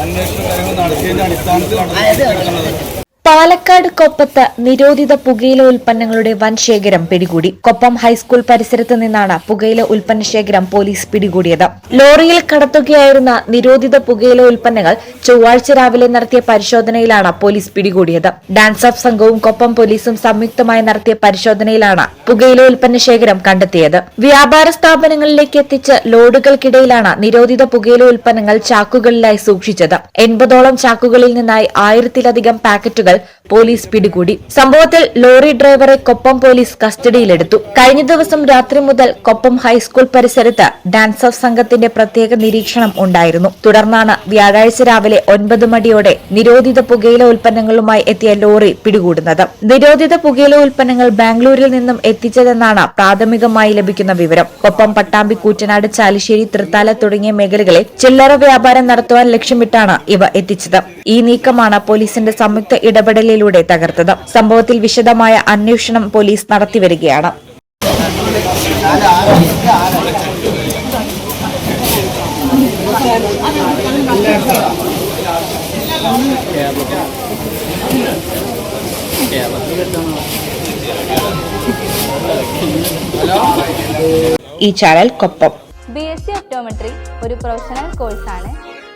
അന്വേഷണ കാര്യങ്ങൾ നടത്തിയതിന്റെ അടിസ്ഥാനത്തിലാണ് പാലക്കാട് കൊപ്പത്ത് നിരോധിത പുകയില ഉൽപ്പന്നങ്ങളുടെ വൻ ശേഖരം പിടികൂടി. കൊപ്പം ഹൈസ്കൂൾ പരിസരത്ത് നിന്നാണ് പുകയില ഉൽപ്പന്ന ശേഖരം പോലീസ് പിടികൂടിയത്. ലോറിയിൽ കടത്തുകയായിരുന്ന നിരോധിത പുകയില ഉൽപ്പന്നങ്ങൾ ചൊവ്വാഴ്ച രാവിലെ നടത്തിയ പരിശോധനയിലാണ് പോലീസ് പിടികൂടിയത്. ഡാൻസ് ഓഫ് സംഘവും കൊപ്പം പോലീസും സംയുക്തമായി നടത്തിയ പരിശോധനയിലാണ് പുകയില ഉൽപ്പന്ന ശേഖരം കണ്ടെത്തിയത്. വ്യാപാര സ്ഥാപനങ്ങളിലേക്ക് എത്തിച്ച ലോഡുകൾക്കിടയിലാണ് നിരോധിത പുകയില ഉൽപ്പന്നങ്ങൾ ചാക്കുകളിലായി സൂക്ഷിച്ചത്. എൺപതോളം ചാക്കുകളിൽ നിന്നായി ആയിരത്തിലധികം പാക്കറ്റുകൾ പോലീസ് പിടികൂടി. സംഭവത്തിൽ ലോറി ഡ്രൈവറെ കൊപ്പം പോലീസ് കസ്റ്റഡിയിലെടുത്തു. കഴിഞ്ഞ ദിവസം രാത്രി മുതൽ കൊപ്പം ഹൈസ്കൂൾ പരിസരത്ത് ഡാൻസ് ഓഫ് സംഘത്തിന്റെ പ്രത്യേക നിരീക്ഷണം ഉണ്ടായിരുന്നു. തുടർന്നാണ് വ്യാഴാഴ്ച രാവിലെ ഒൻപത് മണിയോടെ നിരോധിത പുകയില ഉൽപ്പന്നങ്ങളുമായി എത്തിയ ലോറി പിടികൂടുന്നത്. നിരോധിത പുകയില ഉൽപ്പന്നങ്ങൾ ബാംഗ്ലൂരിൽ നിന്നും എത്തിച്ചതെന്നാണ് പ്രാഥമികമായി ലഭിക്കുന്ന വിവരം. കൊപ്പം പട്ടാമ്പി കൂറ്റനാട് ചാലിശ്ശേരി തൃത്താല തുടങ്ങിയ മേഖലകളിൽ ചില്ലറ വ്യാപാരം നടത്തുവാൻ ലക്ഷ്യമിട്ടാണ് ഇവ എത്തിച്ചത്. ഈ നീക്കമാണ് പോലീസിന്റെ സംയുക്ത ഇടപെടലിലൂടെ തകർത്തത്. സംഭവത്തിൽ വിശദമായ അന്വേഷണം പോലീസ് നടത്തിവരികയാണ്. ഈ channel Koppam. B S C optometry ഒരു പ്രൊഫഷണൽ കോഴ്സാണ്